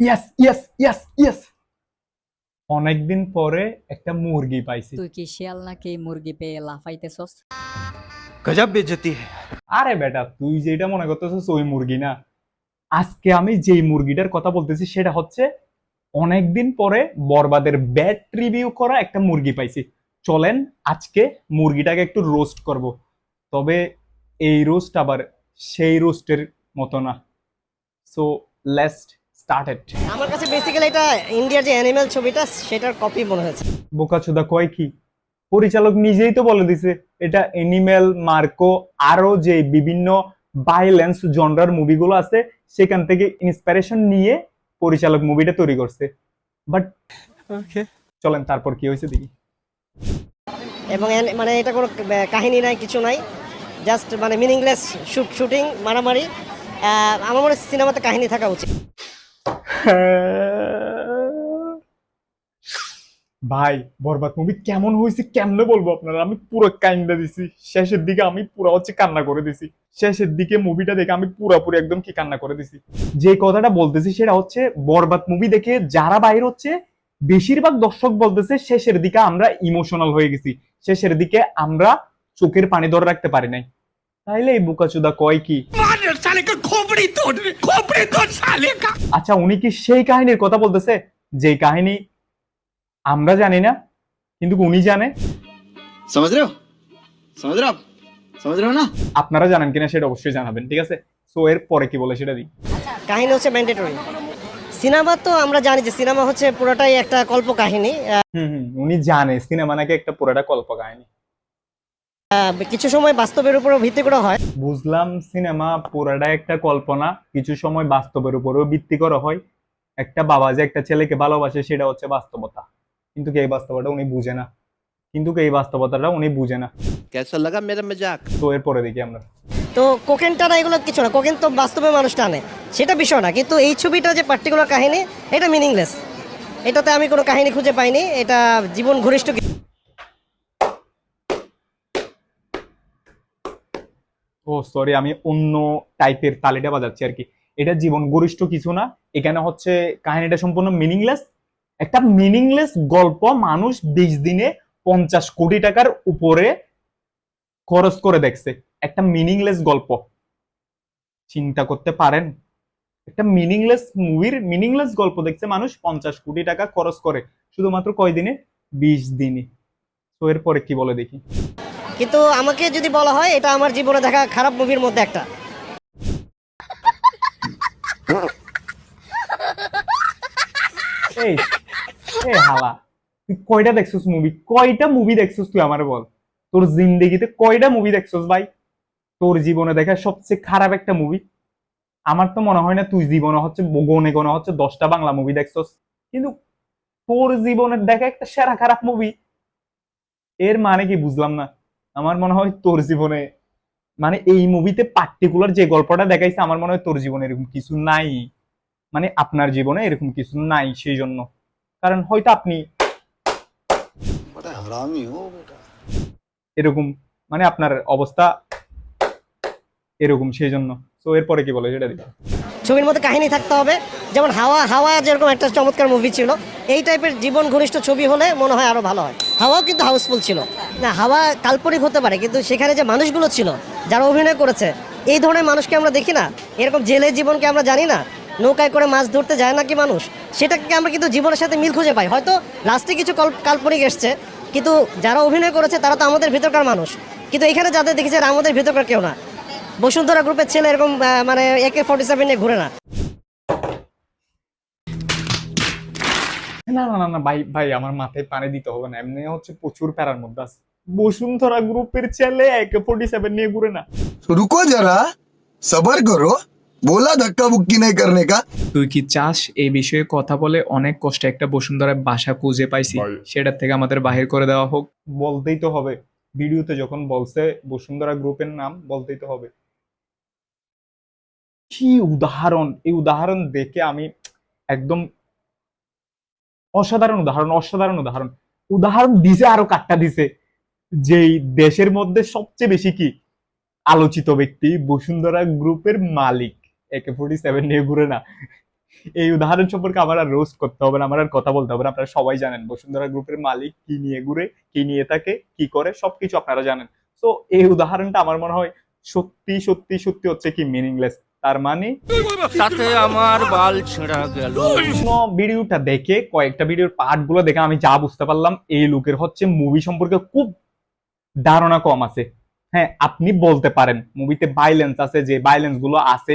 Yes yes yes yes অনেকদিন পরে একটা মুরগি পাইছি। তুই কি শিয়াল নাকি মুরগি পেয়ে লাফাইতেছস? গজব বেজতি আরে বেটা তুই যেটা মনে করতেছস ওই মুরগি না। আজকে আমি যেই মুরগিটার কথা বলতেছি সেটা হচ্ছে অনেকদিন পরে বরবাদের ব্যাট রিভিউ করা একটা মুরগি পাইছি। চলেন আজকে মুরগিটাকে একটু রোস্ট করব। তবে এই রোস্ট আবার সেই রোস্টের মতো না। সো লেস্ট স্টার্টেড আমার কাছে বেসিক্যালি এটা ইন্ডিয়ার যে অ্যানিমেল ছবিটা সেটার কপি মনে হয়েছে। বোকাচোদা কয় কি? পরিচালক নিজেই তো বলে দিছে এটা এনিমেল মার্কো আরও যে বিভিন্ন ভাইলেন্স জনরার মুভিগুলো আছে সেখান থেকে ইন্সপিরেশন নিয়ে পরিচালক মুভিটা তৈরি করছে। বাট ओके চলেন তারপর কি হয়েছে দেখি। এবং মানে এটা কোনো কাহিনী নাই কিছু নাই। জাস্ট মানে মিনিংলেস শুট শুটিং মারামারি। আহ, আমার মনে হয় সিনেমাতে কাহিনী থাকা উচিত। ভাই, বরবাদ মুভি কেমন হয়েছে কেমনে বলব আপনারা আমি পুরো কাইন্দা দিছি। শেষের দিকে আমি পুরো হচ্ছে কান্না করে দিছি। শেষের দিকে মুভিটা দেখে আমি পুরোপুরি একদম কি কান্না করে দিছি। যে কথাটা বলতেছি সেটা হচ্ছে বরবাদ মুভি দেখে যারা বাইর হচ্ছে, বেশিরভাগ দর্শক বলতেছে শেষের দিকে আমরা ইমোশনাল হয়ে গেছি। শেষের দিকে আমরা চোখের পানি ধরে রাখতে পারি নাই। তাইলে এই বুকাচুদা কয় কি? শালেকা খোপড়ি তোর খোপড়ি তোর শালেকা। আচ্ছা উনি কি সেই কাহিনীর কথা বলতেছে? যে কাহিনী আমরা জানি না কিন্তু উনি জানে। সমাজ রেও সমাজ রেও সমাজ রেও না? আপনারা জানেন কিনা সেটা অবশ্যই জানাবেন ঠিক আছে? সো এর পরে কি বলে সেটা দিই। আচ্ছা, কাহিনী হচ্ছে ম্যান্ডেটরি সিনেমা তো আমরা জানি যে সিনেমা হচ্ছে পুরোটাই একটা কল্প কাহিনী। হুম হুম উনি জানে সিনেমা নাকি একটা পুরোটা কল্প কাহিনী। কিছু সময় বাস্তবের উপরও ভিত্তি করে হয়। বুঝলাম সিনেমা পুরাটা একটা কল্পনা কিছু সময় বাস্তবের উপরও ভিত্তি করা হয়। একটা বাবা যে একটা ছেলেকে ভালোবাসে সেটা হচ্ছে বাস্তবতা। কিন্তু এই বাস্তবতা উনি বুঝে না? কিন্তু এই বাস্তবতাটা উনি বুঝে না? কেসা লাগা মেরা মজাক তো এরপরে দেখি আমরা। তো কোকেনটা না এগুলো কিছু না কোকেন তো বাস্তবে মানুষ টানে। সেটা বিষয় না কিন্তু এই ছবিটা যে পার্টিকুলার কাহিনী এটা মিনিংলেস এটাতে আমি কোনো কাহিনী খুঁজে পাইনি এটা জীবন ঘনিষ্ঠ ও সরি আমি অন্য টাইপের তালিটা বাজাচ্ছি আর কি। এটা জীবন গরিষ্ঠ কিছু না, এখানে হচ্ছে কাহিনীটা সম্পূর্ণ মিনিংলেস একটা মিনিংলেস গল্প মানুষ বিশ দিনে পঞ্চাশ কোটি টাকার উপরে খরচ করে দেখছে। একটা মিনিংলেস গল্প। চিন্তা করতে পারেন? একটা মিনিংলেস মুভির মিনিংলেস গল্প দেখছে মানুষ পঞ্চাশ কোটি টাকা খরচ করে, শুধুমাত্র কয় দিনে বিশ দিনে। তো এরপরে কি বলে দেখি? কিন্তু আমাকে যদি বলা হয়, এটা আমার জীবনে দেখা খারাপ মুভির মধ্যে একটা। এই এই হালা, তুই কয়টা দেখছিস মুভি কয়টা মুভি দেখছিস তুই আমার বল? তোর জিন্দেগিতে কয়টা মুভি দেখছিস ভাই? তোর জীবনে দেখা সবচেয়ে খারাপ একটা মুভি আমার তো মনে হয় না তুই জীবনে হচ্ছে গনে গনে হচ্ছে দশটা বাংলা মুভি দেখছস। কিন্তু তোর জীবনের দেখা একটা সেরা খারাপ মুভি এর মানে কি বুঝলাম না? আমার মনে হয় তোর জীবনে মানে এই মুভিতে পার্টিকুলার যে গল্পটা দেখাইছে আমার মনে হয় তোর জীবনে এরকম কিছু নাই। মানে আপনার জীবনে এরকম কিছু নাই সেই জন্য কারণ হয়তো আপনি এরকম মানে আপনার অবস্থা এরকম সেই জন্য তো এরপরে কি বলে সেটা দিবা ছবির মধ্যে কাহিনী থাকতে হবে। যেমন হাওয়া হাওয়া যেরকম একটা চমৎকার মুভি ছিল এই টাইপের জীবন ঘনিষ্ঠ ছবি হলে মনে হয় আরও ভালো হয়। হাওয়াও কিন্তু হাউসফুল ছিল। না, হাওয়া কাল্পনিক হতে পারে, কিন্তু সেখানে যে মানুষগুলো ছিল, যারা অভিনয় করেছে, এই ধরনের মানুষকে আমরা দেখি না। এরকম জেলের জীবনকে আমরা জানি না। নৌকায় করে মাছ ধরতে যায় নাকি মানুষ? সেটাকে আমরা কিন্তু জীবনের সাথে মিল খুঁজে পাই। হয়তো লাস্টে কিছু কল- কাল্পনিক এসছে, কিন্তু যারা অভিনয় করেছে, তারা তো আমাদের ভিতরকার মানুষ। কিন্তু এখানে যাদের দেখেছে আমাদের ভিতরকার কেউ না। বসুন্ধরা গ্রুপের ছেলে এরকম মানে একে ফর্টি সেভেন নিয়ে ঘুরে না। না না না ভাই ভাই আমার মাথায় পানি দিতে হবে না। এমনি হচ্ছে প্রচুর প্যারার মধ্যে আছে। বসুন্ধরা গ্রুপের ছেলে একে ফোর্টি সেভেন নিয়ে ঘুরে না। রুকো যারা সবার করো বলা ধাক্কা বুক্কি নাই করনে কা। তুই কি চাস এই বিষয়ে কথা বলে অনেক কষ্টে একটা বসুন্ধরা বাসা খুঁজে পাইছি? সেটার থেকে আমাদের বাহির করে দেওয়া হোক। বলতেই তো হবে। ভিডিওতে যখন বলছে বসুন্ধরা গ্রুপের নাম বলতেই তো হবে। কি উদাহরণ এই উদাহরণ দেখে আমি একদম অসাধারণ উদাহরণ অসাধারণ উদাহরণ। উদাহরণ দিছে আরও কাটটা দিছে। যেই দেশের মধ্যে সবচেয়ে বেশি কি? আলোচিত ব্যক্তি বসুন্ধরা গ্রুপের মালিক। একে ফোর্টি সেভেন নিয়ে ঘুরে না। এই উদাহরণ সম্পর্কে আমার আর রোস্ট করতে হবে না, আমার আর কথা বলতে হবে না। আপনারা সবাই জানেন বসুন্ধরা গ্রুপের মালিক কি নিয়ে ঘুরে, কি নিয়ে থাকে, কি করে, সবকিছু আপনারা জানেন। তো এই উদাহরণটা আমার মনে হয় সত্যি সত্যি সত্যি হচ্ছে কি মিনিংলেস তার মানে? তাতে আমার বাল ছেঁড়া গেল। ভিডিওটা দেখে কয়েকটা ভিডিওর পার্টগুলো দেখে আমি যা বুঝতে পারলাম এই লোকের হচ্ছে মুভি সম্পর্কে খুব ধারণা কম আছে। হ্যাঁ আপনি বলতে পারেন মুভিতে ভাইলেন্স আছে যে ভাইলেন্সগুলো আছে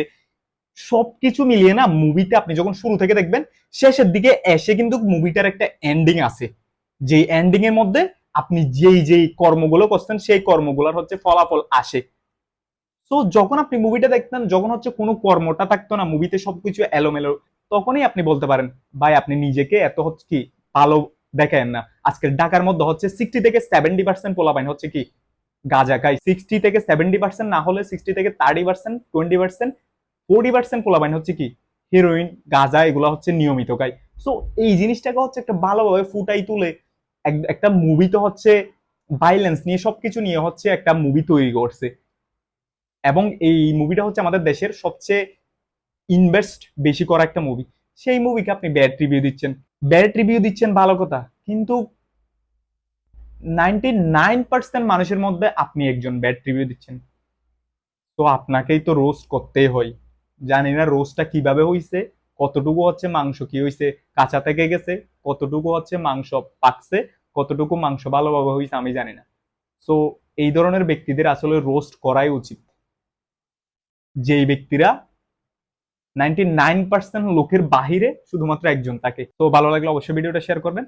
সবকিছু মিলিয়ে না মুভিতে আপনি যখন শুরু থেকে দেখবেন শেষের দিকে এসে কিন্তু মুভিটার একটা এন্ডিং আছে। যে এন্ডিং এর মধ্যে আপনি যেই যেই কর্মগুলো করছেন সেই কর্মগুলোর হচ্ছে ফলাফল আসে। তো যখন আপনি মুভিটা দেখতেন, যখন হচ্ছে কোনো কর্মটা থাকতো না মুভিতে সবকিছু এলোমেলো, তখনই আপনি বলতে পারেন, ভাই, আপনি নিজেকে এত হচ্ছে কি, ভালো দেখেন না। আজকের ঢাকার মধ্যে হচ্ছে সিক্সটি থেকে সেভেন্টি পার্সেন্ট পোলাপাইন হচ্ছে কি, গাঁজা খাই সিক্সটি থেকে সেভেন্টি পার্সেন্ট না হলে সিক্সটি থেকে thirty percent twenty percent forty percent পোলাপাইন হচ্ছে কি হিরোইন গাঁজা, এগুলো হচ্ছে নিয়মিত খাই সো এই জিনিসটাকে হচ্ছে একটা ভালোভাবে ফুটাই তুলে এক- একটা মুভি তো হচ্ছে ভাইলেন্স নিয়ে সবকিছু নিয়ে হচ্ছে একটা মুভি তৈরি করছে। এবং এই মুভিটা হচ্ছে আমাদের দেশের সবচেয়ে ইনভেস্ট বেশি করা একটা মুভি সেই মুভিকে আপনি ব্যাড রিভিউ দিচ্ছেন। ব্যাড রিভিউ দিচ্ছেন ভালো কথা, কিন্তু নাইনটি নাইন পার্সেন্ট মানুষের মধ্যে আপনি একজন ব্যাড রিভিউ দিচ্ছেন। তো আপনাকেই তো রোস্ট করতেই হয়। জানি না রোস্টটা কীভাবে হইছে, কতটুকু হচ্ছে মাংস কি হইছে, কাঁচা থেকে গেছে, কতটুকু হচ্ছে মাংস পাকছে, কতটুকু মাংস ভালোভাবে হইছে আমি জানি না। সো এই ধরনের ব্যক্তিদের আসলে রোস্ট করাই উচিত। যেই ব্যক্তিরা নাইনটি নাইন পার্সেন্ট লোকের বাহিরে শুধুমাত্র একজন তাকে। তো ভালো লাগলে অবশ্যই ভিডিওটা শেয়ার করবেন।